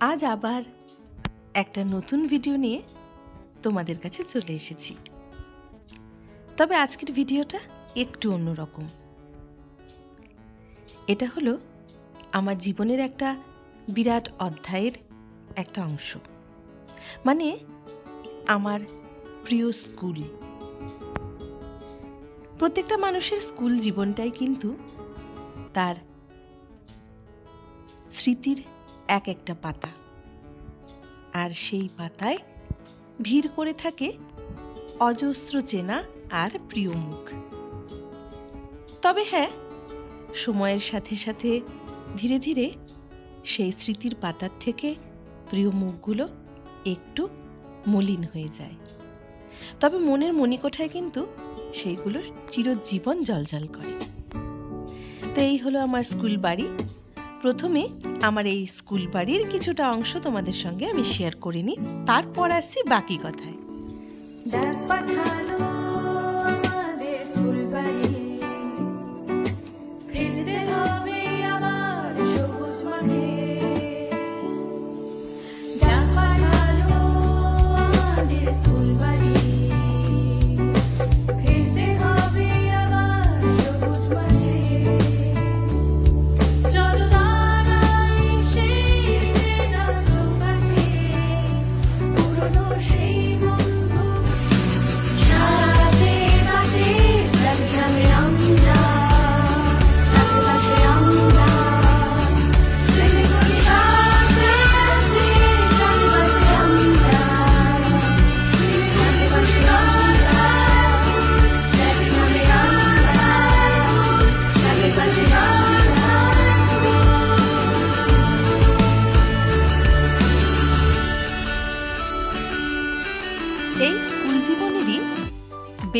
আজ আবার একটা নতুন ভিডিও নিয়ে তোমাদের কাছে চলে এসেছি। তবে আজকের ভিডিওটা একটু অন্যরকম। এটা হলো আমার জীবনের একটা বিরাট অধ্যায়ের একটা অংশ। মানে আমার প্রিয় স্কুল। প্রত্যেকটা মানুষের স্কুল জীবনটাই কিন্তু তার স্মৃতির এক একটা পাতা। আর সেই পাতায় ভিড় করে থাকে অজস্র চেনা আর প্রিয় মুখ। তবে হ্যাঁ সময়ের সাথে সাথে ধীরে ধীরে সেই স্মৃতির পাতার থেকে প্রিয় মুখগুলো একটু মলিন হয়ে যায়। তবে মনের মণিকোঠায় কিন্তু সেইগুলো চিরজীবন জলজল করে। তো এই হলো আমার স্কুল বাড়ি। প্রথমে আমার এই স্কুল বাড়ির কিছুটা অংশ তোমাদের সঙ্গে আমি শেয়ার করে নিই তারপর আসছি বাকি কথায়।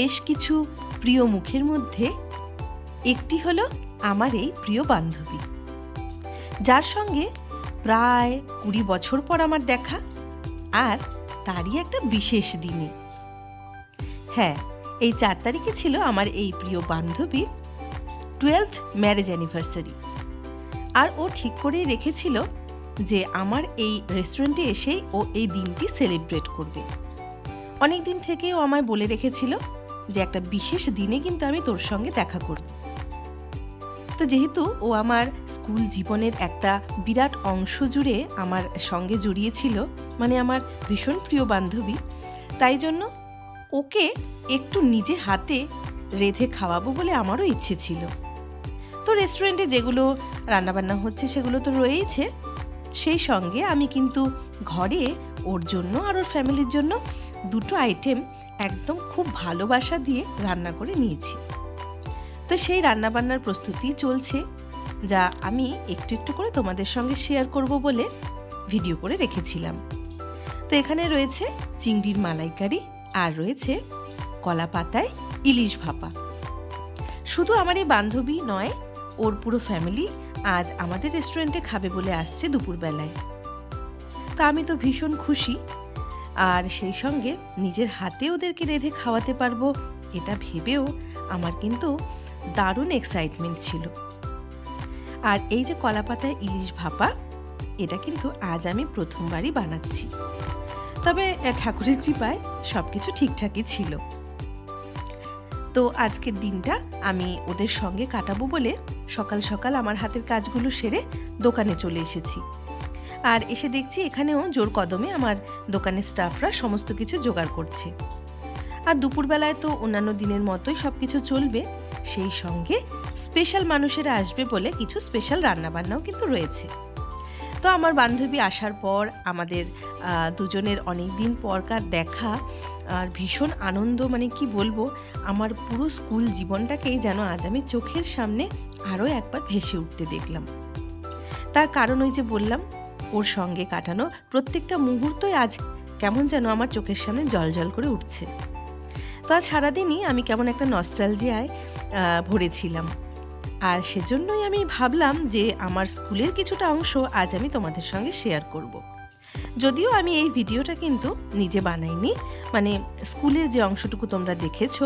বেশ কিছু প্রিয় মুখের মধ্যে একটি হলো আমার এই প্রিয় বান্ধবী। যার সঙ্গে প্রায় কুড়ি বছর পর আমার দেখা আর তারই একটা বিশেষ দিনে। হ্যাঁ এই চার তারিখে ছিল আমার এই প্রিয় বান্ধবীর টুয়েলথ ম্যারেজ অ্যানিভার্সারি। আর ও ঠিক করেই রেখেছিল যে আমার এই রেস্টুরেন্টে এসেই ও এই দিনটি সেলিব্রেট করবে। অনেক দিন থেকেই ও আমায় বলে রেখেছিল যে একটা বিশেষ দিনে কিন্তু আমি তোর সঙ্গে দেখা করব। তো যেহেতু ও আমার স্কুল জীবনের একটা বিরাট অংশ জুড়ে আমার সঙ্গে জড়িয়েছিল মানে আমার ভীষণ প্রিয় বান্ধবী, তাই জন্য ওকে একটু নিজে হাতে রেঁধে খাওয়াবো বলে আমারও ইচ্ছে ছিল। তো রেস্টুরেন্টে যেগুলো রান্নাবান্না হচ্ছে সেগুলো তো রয়েইছে, সেই সঙ্গে আমি কিন্তু ঘরে ওর জন্য আর ওর ফ্যামিলির জন্য দুটো আইটেম একদম খুব ভালোবাসা দিয়ে রান্না করে নিয়েছি। তো সেই রান্নাবান্নার প্রস্তুতি চলছে, যা আমি একটু একটু করে তোমাদের সঙ্গে শেয়ার করব বলে ভিডিও করে রেখেছিলাম। তো এখানে রয়েছে চিংড়ির মালাইকারি আর রয়েছে কলা পাতায় ইলিশ ভাপা। শুধু আমার এই বান্ধবী নয়, ওর পুরো ফ্যামিলি আজ আমাদের রেস্টুরেন্টে খাবে বলে আসছে দুপুরবেলায়। তা আমি তো ভীষণ খুশি আর সেই সঙ্গে নিজের হাতে ওদেরকে রেঁধে খাওয়াতে পারব, এটা ভেবেও আমার কিন্তু দারুণ এক্সাইটমেন্ট ছিল। আর এই যে কলাপাতায় ইলিশ ভাপা, এটা কিন্তু আজ আমি প্রথমবারই বানাচ্ছি। তবে ঠাকুরের কৃপায় সব কিছু ঠিকঠাকই ছিল। তো আজকের দিনটা আমি ওদের সঙ্গে কাটাবো বলে সকাল সকাল আমার হাতের কাজগুলো সেরে দোকানে চলে এসেছি। আর এসে দেখছি এখানেও জোর কদমে আমার দোকানের স্টাফরা সমস্ত কিছু জোগাড় করছে। আর দুপুরবেলায় তো অন্যান্য দিনের মতোই সব কিছু চলবে, সেই সঙ্গে স্পেশাল মানুষেরা আসবে বলে কিছু স্পেশাল রান্নাবান্নাও কিন্তু রয়েছে। তো আমার বান্ধবী আসার পর আমাদের দুজনের অনেক দিন পরকার দেখা আর ভীষণ আনন্দ মানে কি বলব, আমার পুরো স্কুল জীবনটাকেই যেন আজ আমি চোখের সামনে আরও একবার ভেসে উঠতে দেখলাম। তার কারণ ওই যে বললাম ওর সঙ্গে কাটানো প্রত্যেকটা মুহূর্তই আজ কেমন যেন আমার চোখের সামনে জল জল করে উঠছে। তো আজ সারাদিনই আমি কেমন একটা নস্টালজিয়ায় ভরেছিলাম। আর সেজন্যই আমি ভাবলাম যে আমার স্কুলের কিছুটা অংশ আজ আমি তোমাদের সঙ্গে শেয়ার করব। যদিও আমি এই ভিডিওটা কিন্তু নিজে বানাইনি মানে স্কুলের যে অংশটুকু তোমরা দেখেছ,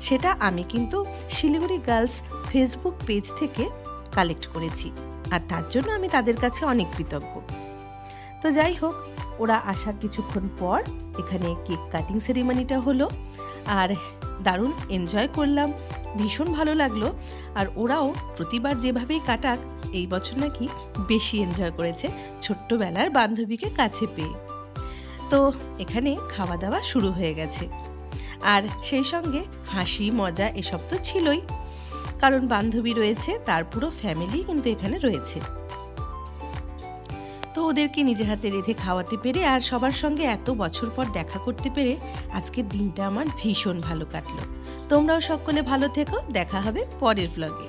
সেটা আমি কিন্তু শিলিগুড়ি গার্লস ফেসবুক পেজ থেকে কালেক্ট করেছি। আর তার জন্য আমি তাদের কাছে অনেক কৃতজ্ঞ। তো যাই হোক, ওরা আসার কিছুক্ষণ পর এখানে কেক কাটিং সেরিমনিটা হলো। আর দারুণ এনজয় করলাম, ভীষণ ভালো লাগল। আর ওরাও প্রতিবার যেভাবেই কাটাক, এই বছর নাকি বেশি এনজয় করেছে ছোট্টবেলার বান্ধবীকে কাছে পেয়ে। তো এখানে খাওয়া দাওয়া শুরু হয়ে গেছে। আর সেই সঙ্গে হাসি, মজা এসব তো ছিলই। কারণ বান্ধবী রয়েছে, তার পুরো ফ্যামিলি কিন্তু এখানে রয়েছে। তো ওদেরকে নিজে হাতে রেঁধে খাওয়াতে পেরে আর সবার সঙ্গে এত বছর পর দেখা করতে পেরে আজকের দিনটা আমার ভীষণ ভালো কাটলো। তোমরাও সকলে ভালো থেকো, দেখা হবে পরের ব্লগে